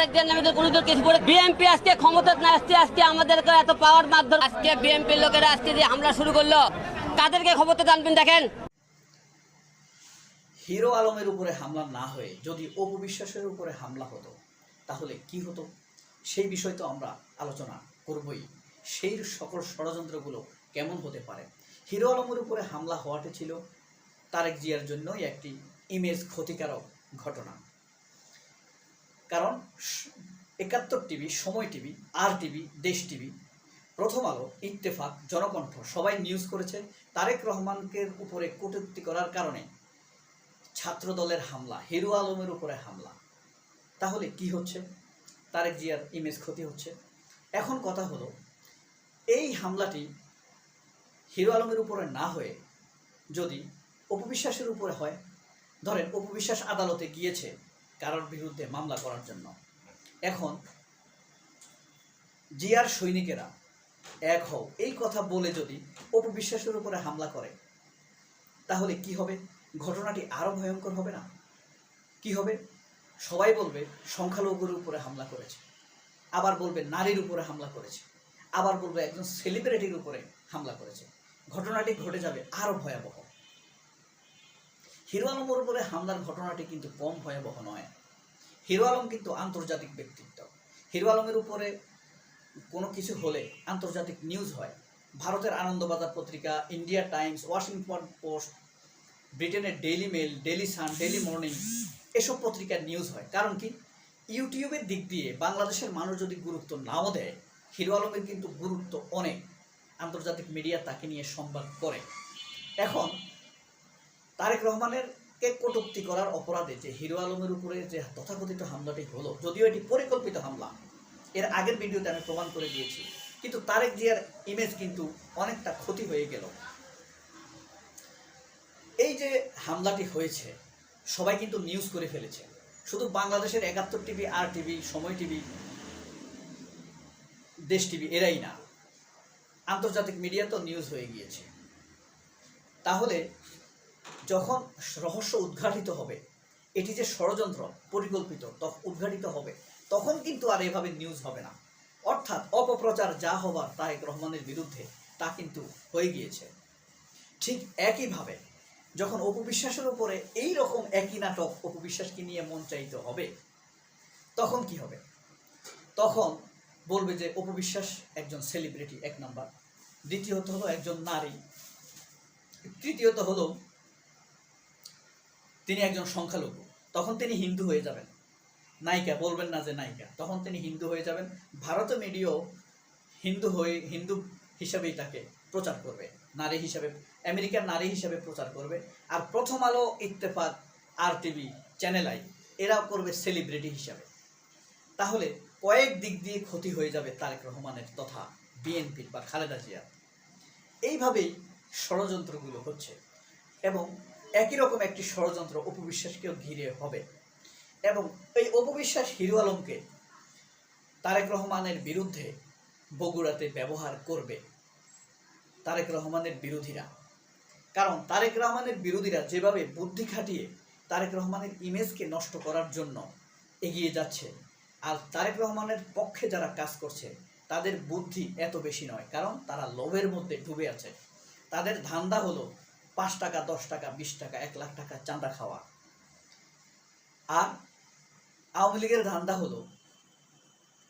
নামে কোনো কিছু করে আজকে ক্ষমতা না আসতে এত পাওয়ার মাধ্যমে আজকে লোকেরা আজকে যে হামলা শুরু করল, তাদেরকে ক্ষমতা জানবেন, দেখেন। হিরো আলমের উপরে হামলা না হয়ে যদি অপবিশ্বাসের উপরে হামলা হতো, তাহলে কি হতো? সেই বিষয় তো আমরা আলোচনা করবই। সেই সকল ষড়যন্ত্রগুলো কেমন হতে পারে? হিরো আলমের উপরে হামলা হওয়াটা ছিল তারেক জিয়ার জন্যই একটি ইমেজ ক্ষতিকারক ঘটনা। কারণ Ekattor TV, Somoy TV, R TV, Desh TV, Prothom Alo, Ittefaq, Janakantha, সবাই নিউজ করেছে তারেক রহমানকে উপরে কটূক্তি করার কারণে। ছাত্র দলের হামলা, হিরো আলমের উপরে হামলা। তাহলে কি হচ্ছে? তারেক জিয়ার ইমেজ ক্ষতি হচ্ছে। এখন কথা হলো, এই হামলাটি হিরো আলমের উপরে না হয়ে যদি অপবিশ্বাসের উপরে হয়, ধরেন অপবিশ্বাস আদালতে গিয়েছে কারোর বিরুদ্ধে মামলা করার জন্য। এখন, জিয়ার সৈনিকেরা এক হও, এই কথা বলে যদি অপবিশ্বাসের উপরে হামলা করে, তাহলে কি হবে? ঘটনাটি আরও ভয়ঙ্কর হবে না? কি হবে? সবাই বলবে, সংখ্যালঘুর উপরে হামলা করেছে। আবার বলবে, নারীর উপরে হামলা করেছে। আবার বলবে, একজন সেলিব্রিটির উপরে হামলা করেছে। ঘটনাটি ঘটে যাবে আরও ভয়াবহ। হিরো আলমের উপরে হামলার ঘটনাটি কিন্তু কম ভয়াবহ নয়। হিরো আলম কিন্তু আন্তর্জাতিক ব্যক্তিত্ব। হিরো আলমের উপরে কোনো কিছু হলে আন্তর্জাতিক নিউজ হয়। ভারতের Anandabazar Patrika India Times Washington Post ব্রিটেনের Daily Mail Daily Sun Daily Morning এসব পত্রিকার নিউজ হয়। কারণ কি? ইউটিউবের দিক দিয়ে বাংলাদেশের মানুষ যদি গুরুত্ব নাও দেয়, হিরো আলমের কিন্তু গুরুত্ব অনেক। আন্তর্জাতিক মিডিয়া তাকে নিয়ে সংবাদ করে। এখন তারেক রহমানের কে কটুক্তি করার অপরাধে যে হিরো আলমের উপরে যে তথাকথিত হামলাটি হলো, যদিও এটি পরিকল্পিত হামলা, এর আগের ভিডিওতে আমি প্রমাণ করে দিয়েছি, কিন্তু তারেক জিয়ার ইমেজ কিন্তু অনেকটা ক্ষতি হয়ে গেল। এই যে হামলাটি হয়েছে, সবাই কিন্তু নিউজ করে ফেলেছে। শুধু বাংলাদেশের Ekattor TV, R TV, Somoy TV, Desh TV, এরাই না। আন্তর্জাতিক মিডিয়া তো নিউজ হয়ে গিয়েছে। তাহলে যখন রহস্য উদ্ঘাটিত হবে, এটি যে ষড়যন্ত্র পরিকল্পিত তখন উদ্ঘাটিত হবে, তখন কিন্তু আর এভাবে নিউজ হবে না। অর্থাৎ অপপ্রচার যা হবার তারেক রহমানের বিরুদ্ধে, তা কিন্তু হয়ে গিয়েছে। ঠিক একইভাবে, যখন অপবিশ্বাসের উপরে এই রকম একই নাটক অপবিশ্বাসকে নিয়ে মঞ্চায়িত হবে, তখন কি হবে? তখন বলবে যে অপবিশ্বাস একজন সেলিব্রিটি এক নাম্বার। দ্বিতীয়ত হলো একজন নারী। তৃতীয়ত হলো তিনি একজন সংখ্যালঘু, তখন তিনি হিন্দু হয়ে যাবেন। নায়িকা, বলবেন না যে নায়িকা। তখন তিনি হিন্দু হয়ে যাবেন। ভারত মিডিয়াও হিন্দু হয়ে, হিন্দু হিসাবেই তাকে প্রচার করবে। নারী হিসাবে, আমেরিকার নারী হিসাবে প্রচার করবে। আর Prothom Alo, Ittefaq, R TV channel I, এরাও করবে সেলিব্রিটি হিসাবে। তাহলে কয়েক দিক দিয়ে ক্ষতি হয়ে যাবে তারেক রহমানের তথা বিএনপির বা খালেদা জিয়ার। এইভাবেই ষড়যন্ত্রগুলো হচ্ছে। এবং একই রকম একটি ষড়যন্ত্র অপবিশ্বাসকেও ঘিরে হবে। এবং এই অপবিশ্বাস হিরু আলমকে তারেক রহমানের বিরুদ্ধে বগুড়াতে ব্যবহার করবে তারেক রহমানের বিরোধীরা। কারণ তারেক রহমানের বিরোধীরা যেভাবে বুদ্ধি খাটিয়ে তারেক রহমানের ইমেজকে নষ্ট করার জন্য এগিয়ে যাচ্ছে, আর তারেক রহমানের পক্ষে যারা কাজ করছে, তাদের বুদ্ধি এত বেশি নয়, কারণ তারা লোভের মধ্যে ডুবে আছে। তাদের ধান্দা হলো পাঁচ টাকা, দশ টাকা, বিশ টাকা, এক লাখ টাকা চাঁদা খাওয়া। আর আওয়ামী লীগের ধান্দা হলো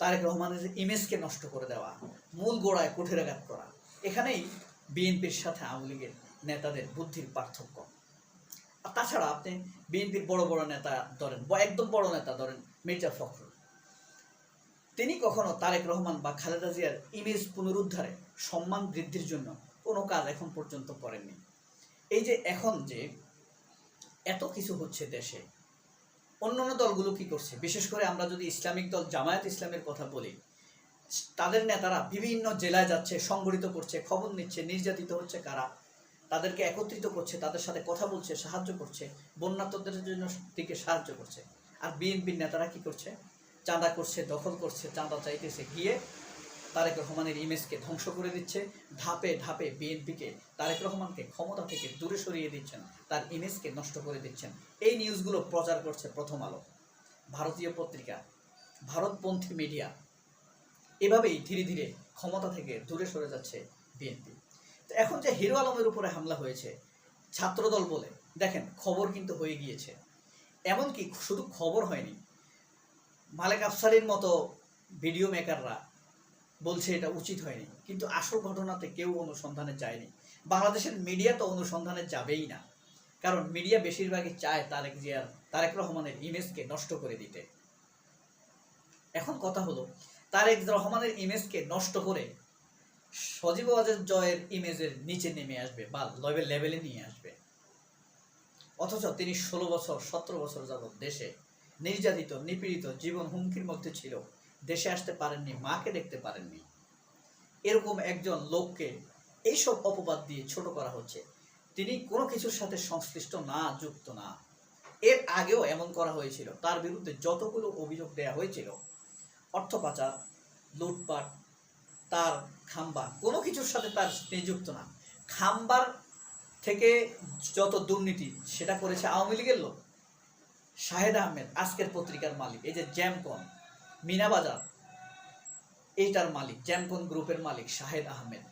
তারেক রহমানের ইমেজকে নষ্ট করে দেওয়া, মূল গোড়ায় কুঠেরাঘাত করা। এখানেই বিএনপির সাথে আওয়ামী লীগের নেতাদের বুদ্ধির পার্থক্য। আর তাছাড়া আপনি বিএনপির বড় বড় নেতা ধরেন একদম বড় নেতা ধরেন মির্জা ফখরুল। তিনি কখনো তারেক রহমান বা খালেদা জিয়ার ইমেজ পুনরুদ্ধারে সম্মান বৃদ্ধির জন্য কোনো কাজ এখন পর্যন্ত করেননি। এই যে এখন যে এত কিছু হচ্ছে দেশে, অন্যান্য দলগুলো কি করছে? বিশেষ করে আমরা যদি ইসলামিক দল, জামায়াত ইসলামের কথা বলি, তাদের নেতারা বিভিন্ন জেলায় যাচ্ছে, সংগঠিত করছে, খবর নিচ্ছে, নির্যাতিত হচ্ছে কারা? তাদেরকে একত্রিত করছে, তাদের সাথে কথা বলছে, সাহায্য করছে বন্যাতদের জন্য দিকে সাহায্য করছে। আর বিএনপির নেতারা কি করছে? চাঁদা করছে, দখল করছে, চাঁদা চাইতেছে, গিয়ে তারেক রহমানের ইমেজকে ধ্বংস করে দিচ্ছে, ধাপে ধাপে বিএনপিকে তারেক রহমানকে ক্ষমতা থেকে দূরে সরিয়ে দিচ্ছেন, তার ইমেজকে নষ্ট করে দিচ্ছেন। এই নিউজগুলো প্রচার করছে প্রথম আলো। ভারতীয় পত্রিকা, ভারতপন্থী মিডিয়া এভাবেই ধীরে ধীরে ক্ষমতা থেকে দূরে সরে যাচ্ছে বিএনপি। তো এখন যে হিরো আলমের উপরে হামলা হয়েছে, ছাত্রদল বলে, দেখেন, খবর কিন্তু হয়ে গিয়েছে। এমনকি শুধু খবর হয়নি, মালেক আফসারির মতো ভিডিও মেকাররা বলছে এটা উচিত হয়নি। কিন্তু আসল ঘটনাতে কেউ অনুসন্ধানে যায়নি। বাংলাদেশের মিডিয়া তো অনুসন্ধানে যাবেই না। কারণ মিডিয়া বেশিরভাগই চায় তারেক জিয়ার, তারেক রহমানের ইমেজকে নষ্ট করে দিতে। এখন কথা হলো, তারেক রহমানের ইমেজকে নষ্ট করে সজীব ওয়াজেদ জয়ের ইমেজের নিচে নেমে আসবে বা লেভেল লেভেলে নিয়ে আসবে। অথচ তিনি ষোলো বছর, সতেরো বছর যাবৎ দেশে নির্যাতিত, নিপীড়িত, জীবন হুমকির মধ্যে ছিল। দেশে আসতে পারেননি, মাকে দেখতে পারেননি। এরকম একজন লোককে এইসব অপবাদ দিয়ে ছোট করা হচ্ছে। তিনি কোনো কিছুর সাথে সংশ্লিষ্ট না, যুক্ত না। এর আগেও এমন করা হয়েছিল। তার বিরুদ্ধে যতগুলো অভিযোগ দেয়া হয়েছিল, অর্থ পাচার, লুটপাট, তার খাম্বা কোনো কিছুর সাথে তার নিযুক্ত না। খাম্বার থেকে যত দুর্নীতি, সেটা করেছে আওয়ামী লীগের লোক। শাহেদ আহমেদ, আজকের পত্রিকার মালিক, এই যে জ্যামকন মিনাবাজার এইটার মালিক, জ্যামকন গ্রুপের মালিক শাহেদ আহমেদ।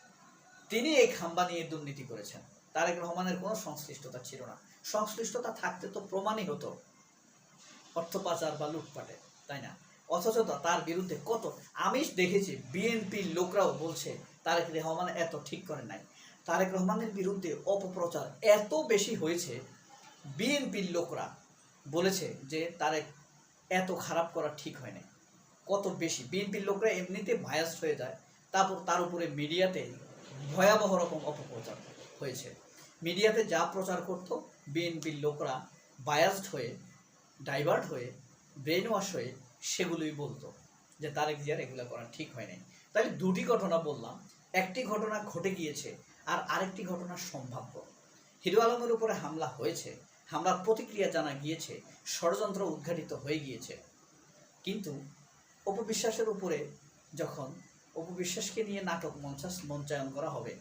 তিনি এই খাম্বা নিয়ে দুর্নীতি করেছেন। তারেক রহমানের কোনো সংশ্লিষ্টতা ছিল না। সংশ্লিষ্টতা থাকতে তো প্রমাণই হতো। অর্থ পাচার বা লুটপাটে, তাই না? অথচ তার বিরুদ্ধে কত আমি দেখেছি। বিএনপির লোকরাও বলছে, তারেক রহমান এত ঠিক করে নাই। তারেক রহমানের বিরুদ্ধে অপপ্রচার এত বেশি হয়েছে, বিএনপির লোকরা বলেছে যে তারেক এত খারাপ করা ঠিক হয় নাই কত বেশি? বিএনপির লোকরা এমনিতে ভায়াস্ট হয়ে যায়। তারপর তার উপরে মিডিয়াতে ভয়াবহ রকম অপপ্রচার হয়েছে। মিডিয়াতে যা প্রচার করত, বিএনপির লোকরা বায়াসড হয়ে ডাইভার্ট হয়ে ব্রেন ওয়াশ হয়ে সেগুলোই বলতো যে তারেক জিয়ার এগুলো করা ঠিক হয় নাই। দুটি ঘটনা বললাম। একটি ঘটনা ঘটে গিয়েছে আর আরেকটি ঘটনা সম্ভাব্য। হিরো আলমের উপরে হামলা হয়েছে। হামলার প্রতিক্রিয়া জানা গিয়েছে। ষড়যন্ত্র উদ্ঘাটিত হয়ে গিয়েছে। কিন্তু অপবিশ্বাসের উপরে যখন অপবিশ্বাসকে নিয়ে নাটক মঞ্চাস মঞ্চায়ন করা হবে,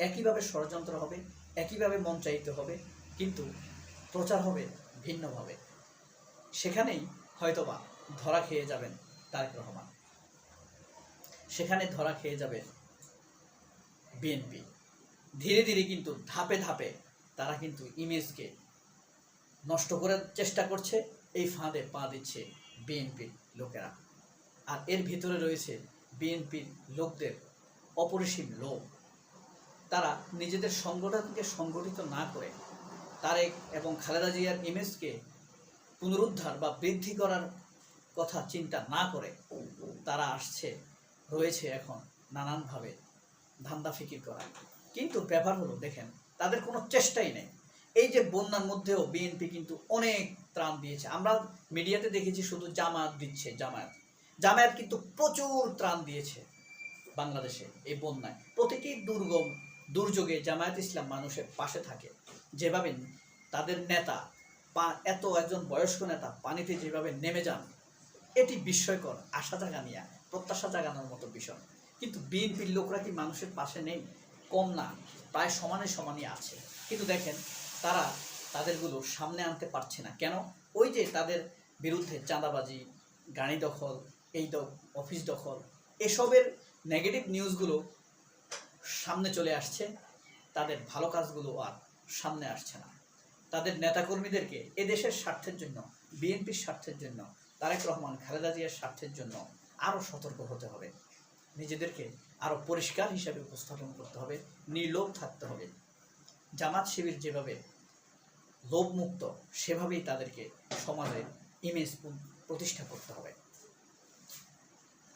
একইভাবে ষড়যন্ত্র হবে, একইভাবে মঞ্চায়িত হবে, কিন্তু প্রচার হবে ভিন্নভাবে। সেখানেই হয়তোবা ধরা খেয়ে যাবেন তারেক রহমান। সেখানে ধরা খেয়ে যাবে বিএনপি। ধীরে ধীরে কিন্তু ধাপে ধাপে তারা কিন্তু ইমেজকে নষ্ট করার চেষ্টা করছে, এই ফাঁদে পা দিচ্ছে বিএনপির লোকেরা। আর এর ভিতরে রয়েছে বিএনপির লোকদের অপরিসীম লোক তারা নিজেদের সংগঠনকে সংগঠিত না করে তারেক এবং খালেদা জিয়ার ইমেজকে পুনরুদ্ধার বা বৃদ্ধি করার কথা চিন্তা না করে তারা আসছে, রয়েছে এখন নানানভাবে ধান্দা ফিকির করা কিন্তু ব্যাপার হলো, দেখেন, তাদের কোনো চেষ্টাই নেই। এই যে বন্যার মধ্যেও বিএনপি কিন্তু অনেক ত্রাণ দিয়েছে। আমরা মিডিয়াতে দেখেছি শুধু জামায়াত দিচ্ছে, জামায়াত। জামায়াত কিন্তু প্রচুর ত্রাণ দিয়েছে বাংলাদেশে এই বন্যায়। প্রতিটি দুর্গম, দুর্যোগে জামায়াত ইসলাম মানুষের পাশে থাকে। যেভাবে তাদের নেতা পা, এত একজন বয়স্ক নেতা পানিতে যেভাবে নেমে যান, এটি বিস্ময়কর, আশা জাগানিয়া, প্রত্যাশা জাগানোর মতো বিষয়। কিন্তু বিএনপির লোকরা কি মানুষের পাশে নেই? কম না, প্রায় সমানে সমানই আছে। কিন্তু দেখেন, তারা তাদেরগুলো সামনে আনতে পারছে না। কেন? ওই যে তাদের বিরুদ্ধে চাঁদাবাজি, গাড়ি দখল এই অফিস দখল। এসবের নেগেটিভ নিউজগুলো সামনে চলে আসছে। তাদের ভালো কাজগুলো আর সামনে আসছে না। তাদের নেতাকর্মীদেরকে এদেশের স্বার্থের জন্য, বিএনপির স্বার্থের জন্য, তারেক রহমান, খালেদা জিয়ার স্বার্থের জন্য আরও সতর্ক হতে হবে। নিজেদেরকে আরও পরিষ্কার হিসাবে উপস্থাপন করতে হবে, নির্লোভ থাকতে হবে। জামাত শিবির যেভাবে লোভমুক্ত, সেভাবেই তাদেরকে সমাজে ইমেজ প্রতিষ্ঠা করতে হবে।